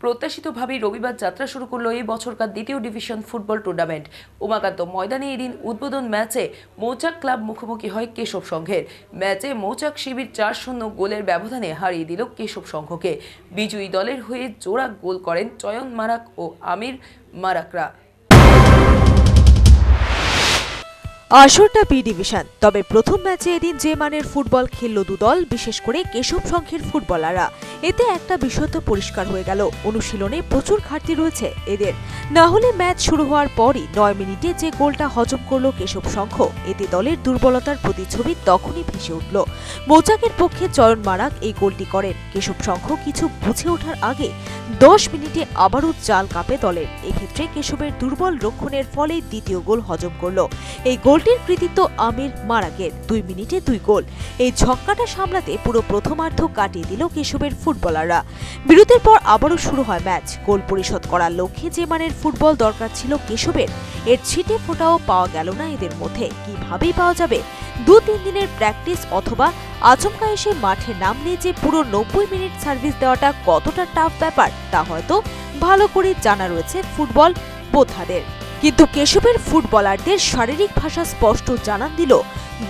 প্রত্যাশিতভাবেই রবিবার যাত্রা শুরু করল এই বছরকার দ্বিতীয় ডিভিশন ফুটবল টুর্নামেন্ট। উমাকান্ত ময়দানে এদিন উদ্বোধন ম্যাচে মৌচাক ক্লাব মুখোমুখি হয় কেশব সংঘের। ম্যাচে মৌচাক শিবির চার শূন্য গোলের ব্যবধানে হারিয়ে দিল কেশব সংঘকে। বিজয়ী দলের হয়ে জোড়া গোল করেন চয়ন মারাক ও আমির মারাকরা। আসরটা বি ডিভিশন। তবে প্রথম ম্যাচে এদিন যে মানের ফুটবল খেলল দুদল বিশেষ করে কেশব সংঘের ফুটবলাররা। এতে একটা বিষয় তো পরিষ্কার হয়ে গেল। অনুশীলনে প্রচুর ঘাটতি রয়েছে এদের। না হলে ম্যাচ শুরু হওয়ার পরই নয় মিনিটে যে গোলটা হজম করল কেশব সংঘ, এতে দলের দুর্বলতার প্রতিচ্ছবি তখনই ভেসে উঠল। মৌচাকের পক্ষে চয়ন মারাক এই গোলটি করেন। কেশব সংঘ কিছু বুঝে ওঠার আগে দশ মিনিটে আবারও জাল কাঁপে দলের। এক্ষেত্রে কেশবের দুর্বল রক্ষণের ফলে দ্বিতীয় গোল হজম করল। এই গোলটির কৃতিত্ব আমির মারাকের দুই মিনিটে দুই গোল। এই ছক্কাটা সামলাতে পুরো প্রথমার্ধ কাটিয়ে দিল কেশবের ফুটবলাররা। বিরতির পর আবারও শুরু হয় ম্যাচ। গোল পরিশোধ করার লক্ষ্যে যে মানের ফুটবল দরকার ছিল কেশবের, এর ছিটে ফোটাও পাওয়া গেল না এদের মধ্যে। কিভাবেই পাওয়া যাবে? দু তিন দিনের প্র্যাকটিস অথবা আচমকা এসে মাঠে নামলে যে পুরো নব্বই মিনিট সার্ভিস দেওয়াটা কতটা টাফ ব্যাপার, তা হয়তো ভালো করে জানা রয়েছে ফুটবল বোদ্ধাদের কিন্তু কেশবের ফুটবলারদের শারীরিক ভাষা স্পষ্ট জানান দিল,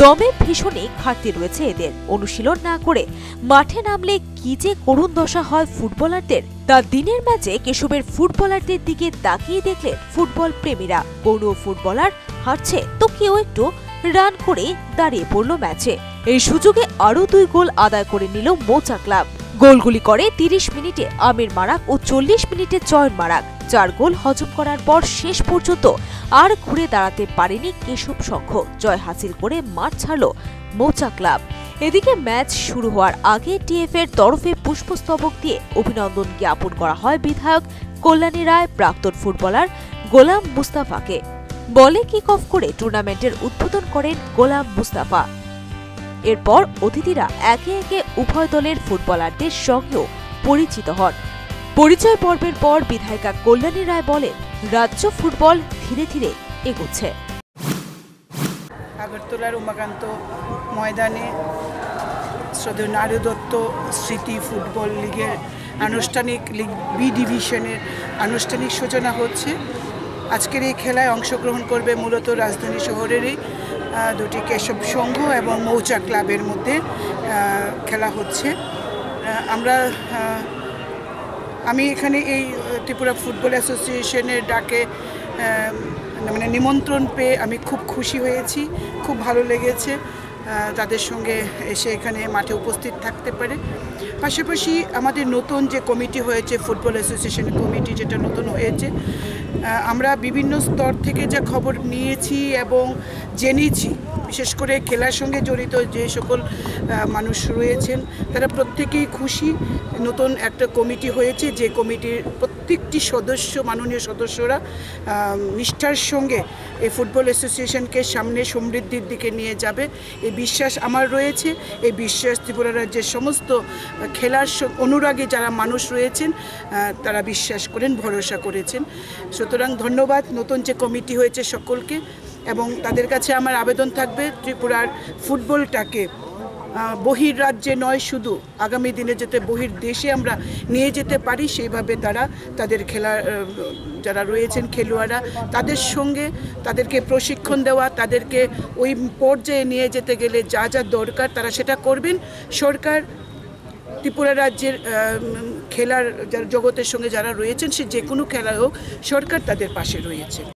দমে ভীষণই ঘাটতি রয়েছে এদের। অনুশীলন না করে মাঠে নামলে কি যে করুণ দশা হয় ফুটবলারদের। তা দিনের ম্যাচে কেশবের ফুটবলারদের দিকে তাকিয়ে দেখলেন ফুটবল প্রেমীরা। কোন ফুটবলার হারছে তো কেউ একটু রান করে দাঁড়িয়ে পড়ল ম্যাচে। এই সুযোগে আরও দুই গোল আদায় করে নিল মোচা ক্লাব। গোলগুলি করে তিরিশ মিনিটে আমির মারাক ও চল্লিশ মিনিটে চয়ন মারাক। চার গোল হজম করার পর শেষ পর্যন্ত আর ঘুরে দাঁড়াতে পারেনি কেশব সংঘ। জয় হাসিল করে মাঠ ছাড়ল মৌচা ক্লাব। এদিকে ম্যাচ শুরু হওয়ার আগে টিএফ এর তরফে পুষ্পস্তবক দিয়ে অভিনন্দন জ্ঞাপন করা হয় বিধায়ক কল্যাণী রায়, প্রাক্তন ফুটবলার গোলাম মুস্তাফাকে। বলে কিক অফ করে টুর্নামেন্টের উদ্বোধন করেন গোলাম মুস্তাফা। এরপর অতিথিরা একে একে উভয় দলের ফুটবলারদের সঙ্গেও পরিচিত হন। পরিচয় পর্বের পর বিধায়িকা কল্যাণী রায় বলেন, রাজ্য ফুটবল ধীরে ধীরে এগোচ্ছে। আগরতলার উমাকান্ত ময়দানে শ্রদ্ধেয় নারী দত্ত স্মৃতি ফুটবল লিগের আনুষ্ঠানিক লিগ বি ডিভিশনের আনুষ্ঠানিক সূচনা হচ্ছে। আজকের এই খেলায় অংশগ্রহণ করবে মূলত রাজধানী শহরেরই দুটি কেশব সংঘ এবং মৌচা ক্লাবের মধ্যে খেলা হচ্ছে। আমরা আমি এখানে এই ত্রিপুরা ফুটবল অ্যাসোসিয়েশনের ডাকে মানে নিমন্ত্রণ পেয়ে আমি খুব খুশি হয়েছি, খুব ভালো লেগেছে তাদের সঙ্গে এসে এখানে মাঠে উপস্থিত থাকতে পারে। পাশাপাশি আমাদের নতুন যে কমিটি হয়েছে, ফুটবল অ্যাসোসিয়েশনের কমিটি যেটা নতুন হয়েছে আমরা বিভিন্ন স্তর থেকে যা খবর নিয়েছি এবং জেনেছি বিশেষ করে খেলার সঙ্গে জড়িত যে সকল মানুষ রয়েছেন, তারা প্রত্যেকেই খুশি। নতুন একটা কমিটি হয়েছে, যে কমিটির প্রত্যেকটি সদস্য, মাননীয় সদস্যরা নিষ্ঠার সঙ্গে এই ফুটবল অ্যাসোসিয়েশনকে সামনে সমৃদ্ধির দিকে নিয়ে যাবে। এই বিশ্বাস আমার রয়েছে। এই বিশ্বাস ত্রিপুরা রাজ্যের সমস্ত খেলার অনুরাগী যারা মানুষ রয়েছেন তারা বিশ্বাস করেন, ভরসা করেছেন। সুতরাং ধন্যবাদ। নতুন যে কমিটি হয়েছে সকলকে এবং তাদের কাছে আমার আবেদন থাকবে ত্রিপুরার ফুটবলটাকে। বহির রাজ্যে নয় শুধু আগামী দিনে যাতে বহির দেশে আমরা নিয়ে যেতে পারি সেইভাবে তারা তাদের আহ, যারা রয়েছেন খেলোয়াড়রা তাদের সঙ্গে তাদেরকে প্রশিক্ষণ দেওয়া তাদেরকে ওই পর্যায়ে নিয়ে যেতে গেলে যা যা দরকার তারা সেটা করবেন। সরকার ত্রিপুরা রাজ্যের খেলার জগতের সঙ্গে যারা রয়েছেন সে যে কোনো খেলা হোক সরকার তাদের পাশে রয়েছে।